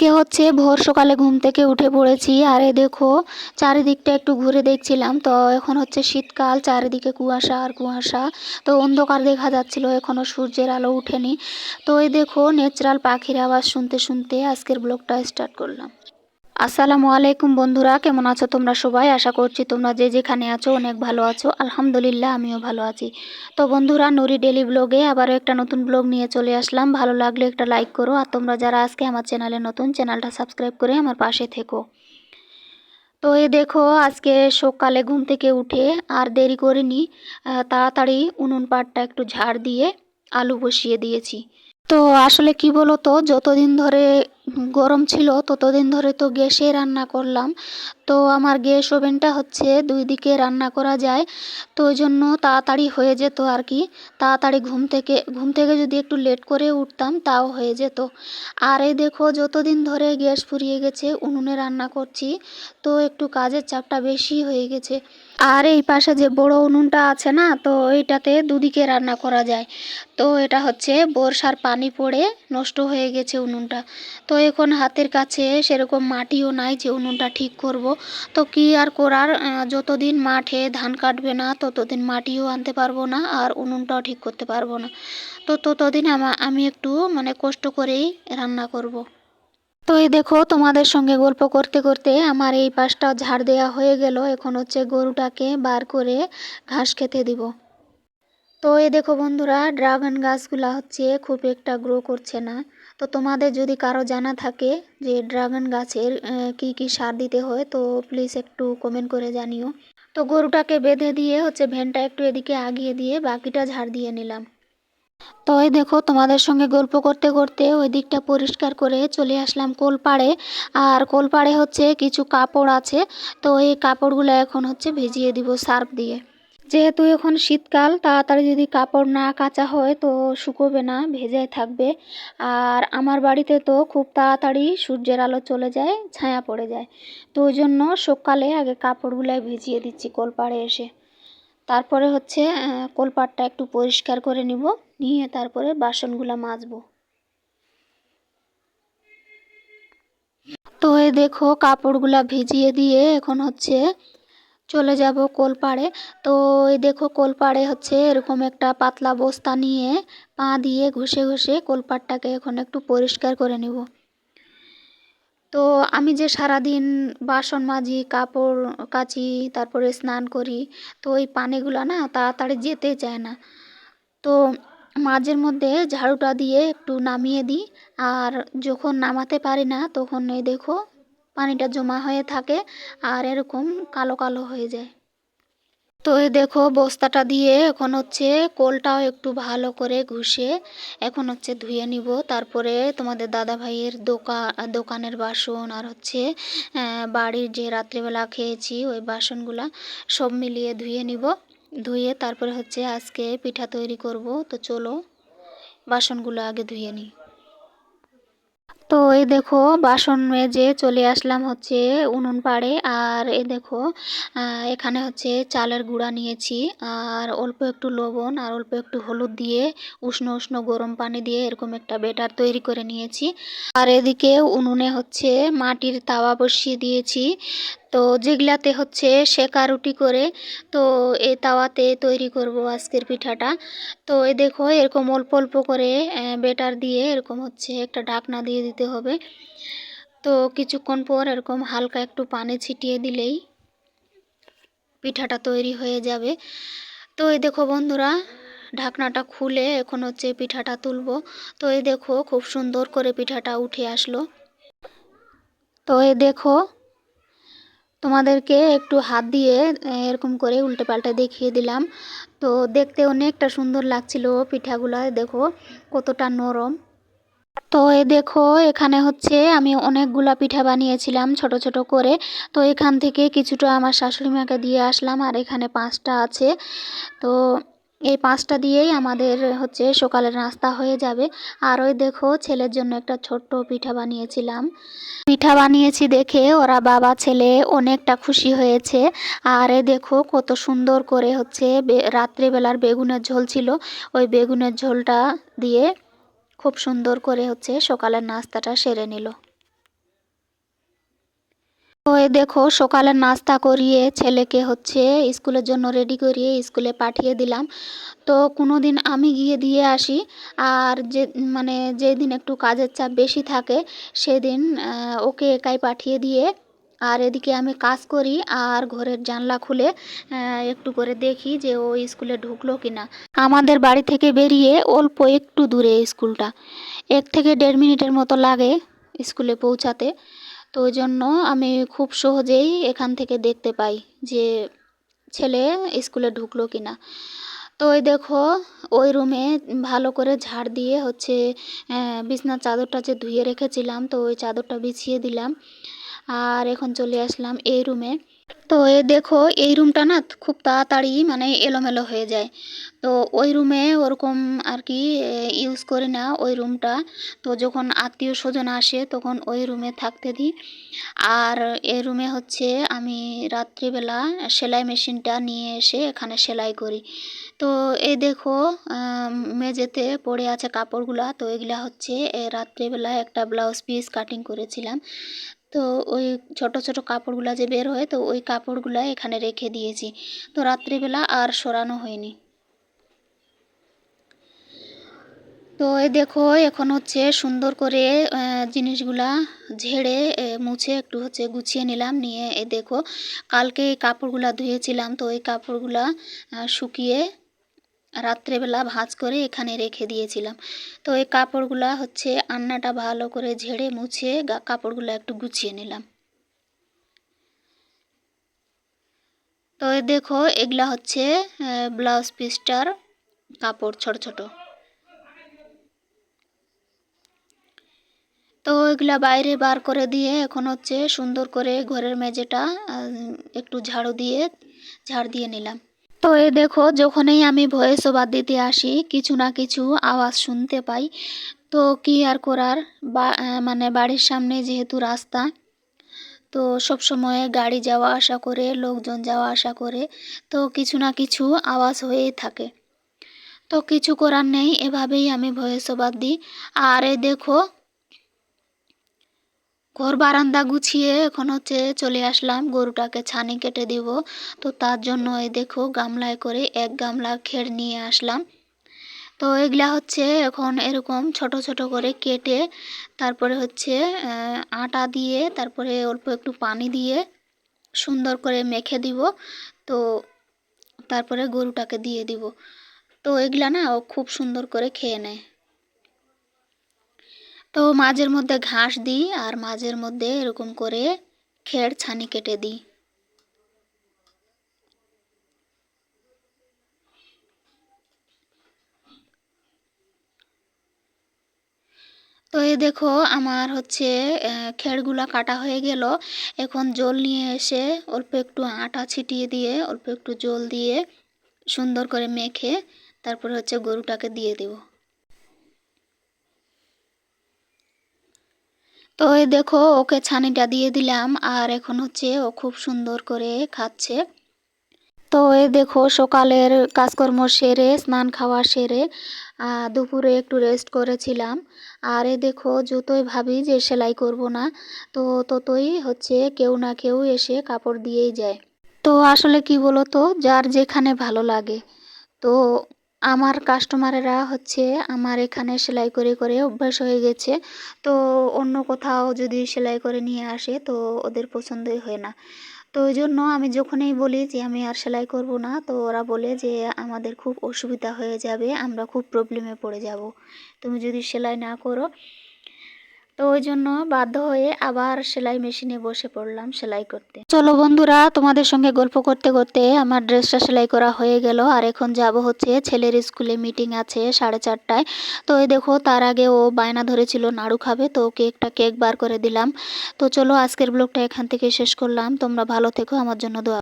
আজকে হচ্ছে ভোর সকালে ঘুম থেকে উঠে পড়েছি। আর এ দেখো, চারিদিকটা একটু ঘুরে দেখছিলাম। তো এখন হচ্ছে শীতকাল, চারিদিকে কুয়াশা আর কুয়াশা। তো অন্ধকার দেখা যাচ্ছিল এখনও সূর্যের আলো উঠেনি তো এই দেখো ন্যাচারাল পাখির আওয়াজ শুনতে শুনতে আজকের ব্লগটা স্টার্ট করলাম। আসসালামু আলাইকুম বন্ধুরা, কেমন আছো তোমরা সবাই? আশা করছি তোমরা যে যেখানে আছো অনেক ভালো আছো। আলহামদুলিল্লাহ, আমিও ভালো আছি। তো বন্ধুরা, নুরি ডেলি ব্লগে আবারও একটা নতুন ব্লগ নিয়ে চলে আসলাম। ভালো লাগলে একটা লাইক করো। আর তোমরা যারা আজকে আমার চ্যানেলে নতুন, চ্যানেলটা সাবস্ক্রাইব করে আমার পাশে থেকো। তো এ দেখো, আজকে সকালে ঘুম থেকে উঠে আর দেরি করিনি তাড়াতাড়ি উনুন পাটটা একটু ঝাড় দিয়ে আলু বসিয়ে দিয়েছি। তো আসলে কি বলো তো যতদিন ধরে গরম ছিল, ততদিন ধরে তো গ্যাসে রান্না করলাম। তো আমার গ্যাস ওভেনটা হচ্ছে দুই দিকে রান্না করা যায়, তো ওই জন্য তাড়াতাড়ি হয়ে যেত আর কি। তাড়াতাড়ি ঘুম থেকে ঘুম থেকে যদি একটু লেট করে উঠতাম, তাও হয়ে যেত। আর এই দেখো, যতদিন ধরে গ্যাস ফুরিয়ে গেছে, উনুনে রান্না করছি, তো একটু কাজের চাপটা বেশি হয়ে গেছে। আর এই পাশে যে বড় উনুনটা আছে না, তো এইটাতে দুদিকে রান্না করা যায়। তো এটা হচ্ছে বর্ষার পানি পড়ে নষ্ট হয়ে গেছে উনুনটা। তো এখন হাতের কাছে সেরকম মাটিও নাই যে উনুনটা ঠিক করব। তো কি আর করার? যতদিন মাঠে ধান কাটবে না, ততদিন মাটিও আনতে পারব না আর উনুনটাও ঠিক করতে পারব না। তো ততদিন আমা, আমি একটু মানে কষ্ট করেই রান্না করব। তো এই দেখো, তোমাদের সঙ্গে গল্প করতে করতে আমার এই পাশটা ঝাড় দেওয়া হয়ে গেল। এখন হচ্ছে গরুটাকে বার করে ঘাস খেতে দিব। তো এই দেখো বন্ধুরা, ড্রাগন গাছগুলা হচ্ছে খুব একটা গ্রো করছে না। তো তোমাদের যদি কারও জানা থাকে যে ড্রাগন গাছের কি কি সার দিতে হয়, তো প্লিজ একটু কমেন্ট করে জানিও। তো গরুটাকে বেঁধে দিয়ে হচ্ছে ভ্যানটা একটু এদিকে আগিয়ে দিয়ে বাকিটা ঝাড় দিয়ে নিলাম। তো এই দেখো, তোমাদের সঙ্গে গল্প করতে করতে ওই দিকটা পরিষ্কার করে চলে আসলাম কোলপাড়ে। আর কোলপাড়ে হচ্ছে কিছু কাপড় আছে, তো এই কাপড়গুলো এখন হচ্ছে ভিজিয়ে দিব সার্ফ দিয়ে। যেহেতু এখন শীতকাল তাড়াতাড়ি যদি কাপড় না কাচা হয় তো শুকোবে না ভেজাই থাকবে। আর আমার বাড়িতে তো খুব তাড়াতাড়ি সূর্যের আলো চলে যায় ছায়া পড়ে যায়। তো ওই জন্য সকালে আগে কাপড়গুলাই ভিজিয়ে দিচ্ছি কোলপাড়ে এসে। তারপরে হচ্ছে আহ, কোলপাটটা একটু পরিষ্কার করে নিব নিয়ে তারপরে বাসনগুলো মাজবো। তো এই দেখো কাপড়গুলা ভিজিয়ে দিয়ে এখন হচ্ছে চলে যাব কোলপাড়ে। তো এই দেখো কোলপাড়ে হচ্ছে এরকম একটা পাতলা বস্তা নিয়ে পা দিয়ে ঘষে ঘষে কোলপাড়টাকে এখন একটু পরিষ্কার করে নেব। তো আমি যে সারাদিন বাসন মাজি, কাপড় কাচি, তারপরে স্নান করি, তো ওই পানিগুলো না তাড়াতাড়ি যেতে চায় না। তো মাঝের মধ্যে ঝাড়ুটা দিয়ে একটু নামিয়ে দিই। আর যখন নামাতে পারি না তখন এই দেখো পানিটা জমা হয়ে থাকে আর এরকম কালো কালো হয়ে যায়। তো এই দেখো বস্তাটা দিয়ে এখন হচ্ছে কোলটাও একটু ভালো করে ঘষে এখন হচ্ছে ধুয়ে নিব। তারপরে তোমাদের দাদা ভাইয়ের দোকান দোকানের বাসন আর হচ্ছে বাড়ির যে রাত্রিবেলা খেয়েছি ওই বাসনগুলা সব মিলিয়ে ধুয়ে নিব। ধুয়ে তারপরে হচ্ছে আজকে পিঠা তৈরি করব। তো চলো বাসনগুলো আগে ধুয়ে নিই। তো এই দেখো বাসন মেজে চলে আসলাম হচ্ছে উনুন পাড়ে। আর এই দেখো এখানে হচ্ছে চালের গুঁড়া নিয়েছি। আর অল্প একটু লবণ আর অল্প একটু হলুদ দিয়ে উষ্ণ উষ্ণ গরম পানি দিয়ে এরকম একটা বেটার তৈরি করে নিয়েছি। আর এদিকে উনুনে হচ্ছে মাটির তাওয়া বসিয়ে দিয়েছি। তো যেগুলাতে হচ্ছে সেকা রুটি করে, তো এই তাওয়াতে তৈরি করব আজকের পিঠাটা। তো এ দেখো এরকম অল্প অল্প করে বেটার দিয়ে এরকম হচ্ছে একটা ঢাকনা দিয়ে দিতে হবে। তো কিছুক্ষণ পর এরকম হালকা একটু পানি ছিটিয়ে দিলেই পিঠাটা তৈরি হয়ে যাবে। তো এই দেখো বন্ধুরা, ঢাকনাটা খুলে এখন হচ্ছে পিঠাটা তুলব। তো এই দেখো খুব সুন্দর করে পিঠাটা উঠে আসলো। তো এই দেখো তোমাদেরকে একটু হাত দিয়ে এরকম করে উল্টে পাল্টে দেখিয়ে দিলাম। তো দেখতে অনেকটা সুন্দর লাগছিল পিঠাগুলো, দেখো কতটা নরম। তো এ, দেখো এখানে হচ্ছে আমি অনেকগুলা পিঠা বানিয়েছিলাম ছোট ছোট করে। তো এখান থেকে কিছুটা আমার শাশুড়ি মাকে দিয়ে আসলাম, আর এখানে পাঁচটা আছে। তো এই পাঁচটা দিয়েই আমাদের হচ্ছে সকালের নাস্তা হয়ে যাবে। আর ওই দেখো ছেলের জন্য একটা ছোট্ট পিঠা বানিয়েছিলাম। পিঠা বানিয়েছি দেখে ওরা বাবা ছেলে অনেকটা খুশি হয়েছে। আর এ দেখো কত সুন্দর করে হচ্ছে রাত্রিবেলার বেগুনের ঝোল ছিল। ওই বেগুনের ঝোলটা দিয়ে খুব সুন্দর করে হচ্ছে সকালের নাস্তাটা সেরে নিল। এই দেখো সকালের নাস্তা করিয়ে ছেলেকে হচ্ছে স্কুলের জন্য রেডি করিয়ে স্কুলে পাঠিয়ে দিলাম। তো কোনো দিন আমি গিয়ে দিয়ে আসি। আর যে মানে যেদিন একটু কাজের চাপ বেশি থাকে, সেদিন ওকে একাই পাঠিয়ে দিয়ে, আর এদিকে আমি কাজ করি আর ঘরের জানলা খুলে একটু করে দেখি যে ও স্কুলে ঢুকলো কিনা। আমাদের বাড়ি থেকে বেরিয়ে অল্প একটু দূরে স্কুলটা। এক থেকে দেড় মিনিটের মতো লাগে স্কুলে পৌঁছাতে। তো ওই জন্য আমি খুব সহজেই এখান থেকে দেখতে পাই যে ছেলে স্কুলে ঢুকলো কি না তো ওই দেখো, ওই রুমে ভালো করে ঝাড় দিয়ে হচ্ছে বিছনার চাদরটা যে ধুয়ে রেখেছিলাম, তো ওই চাদরটা বিছিয়ে দিলাম। আর এখন চলে আসলাম এই রুমে। তো এ দেখো, এই রুমটা না খুব তাড়াতাড়ি মানে এলোমেলো হয়ে যায়। তো ওই রুমে ওরকম আর কি ইউজ করি না ওই রুমটা তো যখন আত্মীয় স্বজন আসে, তখন ওই রুমে থাকতে দিই আর এই রুমে হচ্ছে আমি রাত্রিবেলা সেলাই মেশিনটা নিয়ে এসে এখানে সেলাই করি। তো এই দেখো মেঝেতে পড়ে আছে কাপড়গুলা। তো এগুলা হচ্ছে রাত্রিবেলা একটা ব্লাউজ পিস কাটিং করেছিলাম। তো ওই ছোট ছোট কাপড়গুলা যে বের হয়, তো ওই কাপড়গুলা এখানে রেখে দিয়েছি। তো রাত্রিবেলা আর সরানো হয়নি। তো এই দেখো, এখন হচ্ছে সুন্দর করে জিনিসগুলা ঝেড়ে মুছে একটু হচ্ছে গুছিয়ে নিলাম। নিয়ে এই দেখো, কালকে এই কাপড়গুলা ধুয়েছিলাম। তো এই কাপড়গুলা শুকিয়ে রাত্রেবেলা ভাঁজ করে এখানে রেখে দিয়েছিলাম। তো এই কাপড়গুলা হচ্ছে আন্নাটা ভালো করে ঝেড়ে মুছে কাপড়গুলা একটু গুছিয়ে নিলাম। তো দেখো, এগুলা হচ্ছে ব্লাউজ পিসটার কাপড় ছোট ছোট। তো এগুলা বাইরে বার করে দিয়ে এখন হচ্ছে সুন্দর করে ঘরের মেঝেটা একটু ঝাড়ু দিয়ে, ঝাড় দিয়ে নিলাম। তো এ দেখো, যখনই আমি ভয়েস ওভার দিতে আসি, কিছু না কিছু আওয়াজ শুনতে পাই। তো কি আর করার? মানে বাড়ির সামনে যেহেতু রাস্তা, তো সব সময় গাড়ি যাওয়া আসা করে, লোকজন যাওয়া আসা করে, তো কিছু না কিছু আওয়াজ হয়েই থাকে। তো কিছু করার নেই, এভাবেই আমি ভয়েস ওভার দিই। আর এ দেখো ঘর বারান্দা গুছিয়ে এখন হচ্ছে চলে আসলাম, গরুটাকে ছানি কেটে দিব। তো তার জন্য এই দেখো গামলায় করে এক গামলা খেড় নিয়ে আসলাম। তো এগুলা হচ্ছে এখন এরকম ছোট ছোট করে কেটে তারপরে হচ্ছে আটা দিয়ে তারপরে অল্প একটু পানি দিয়ে সুন্দর করে মেখে দিব। তো তারপরে গরুটাকে দিয়ে দিব। তো এগুলা না ও খুব সুন্দর করে খেয়ে নেয়। তো মাঝের মধ্যে ঘাস দিই আর মাঝের মধ্যে এরকম করে খেড় ছানি কেটে দিই। তো এই দেখো আমার হচ্ছে খেড়গুলা কাটা হয়ে গেল। এখন জল নিয়ে এসে অল্প একটু আটা ছিটিয়ে দিয়ে, অল্প একটু জল দিয়ে সুন্দর করে মেখে তারপরে হচ্ছে গরুটাকে দিয়ে দেব। তো এই দেখো, ওকে ছানিটা দিয়ে দিলাম, আর এখন হচ্ছে ও খুব সুন্দর করে খাচ্ছে। তো এই দেখো, সকালের কাজকর্ম সেরে, স্নান খাওয়া সেরে দুপুরে একটু রেস্ট করেছিলাম। আর এই দেখো, যতই ভাবি যে সেলাই করব না, তো ততই হচ্ছে কেউ না কেউ এসে কাপড় দিয়েই যায়। তো আসলে কি বলো তো যার যেখানে ভালো লাগে। তো আমার কাস্টমারেরা হচ্ছে আমার এখানে সেলাই করে করে অভ্যাস হয়ে গেছে। তো অন্য কোথাও যদি সেলাই করে নিয়ে আসে তো ওদের পছন্দই হয় না। তো ওই জন্য আমি যখনই বলি যে আমি আর সেলাই করব না, তো ওরা বলে যে আমাদের খুব অসুবিধা হয়ে যাবে, আমরা খুব প্রবলেমে পড়ে যাব। তুমি যদি সেলাই না করো তো ওই জন্য বাধ্য হয়ে আবার সেলাই মেশিনে বসে পড়লাম সেলাই করতে। চলো বন্ধুরা, তোমাদের সঙ্গে গল্প করতে করতে আমার ড্রেসটা সেলাই করা হয়ে গেল। আর এখন যাব হচ্ছে ছেলের স্কুলে মিটিং আছে সাড়ে চারটায়। তো এই দেখো, তার আগে ও বায়না ধরেছিল, নাড়ু খাবে, তো ওকে একটা কেক বার করে দিলাম। তো চলো আজকের ব্লগটা এখান থেকে শেষ করলাম। তোমরা ভালো থেকো, আমার জন্য দোয়া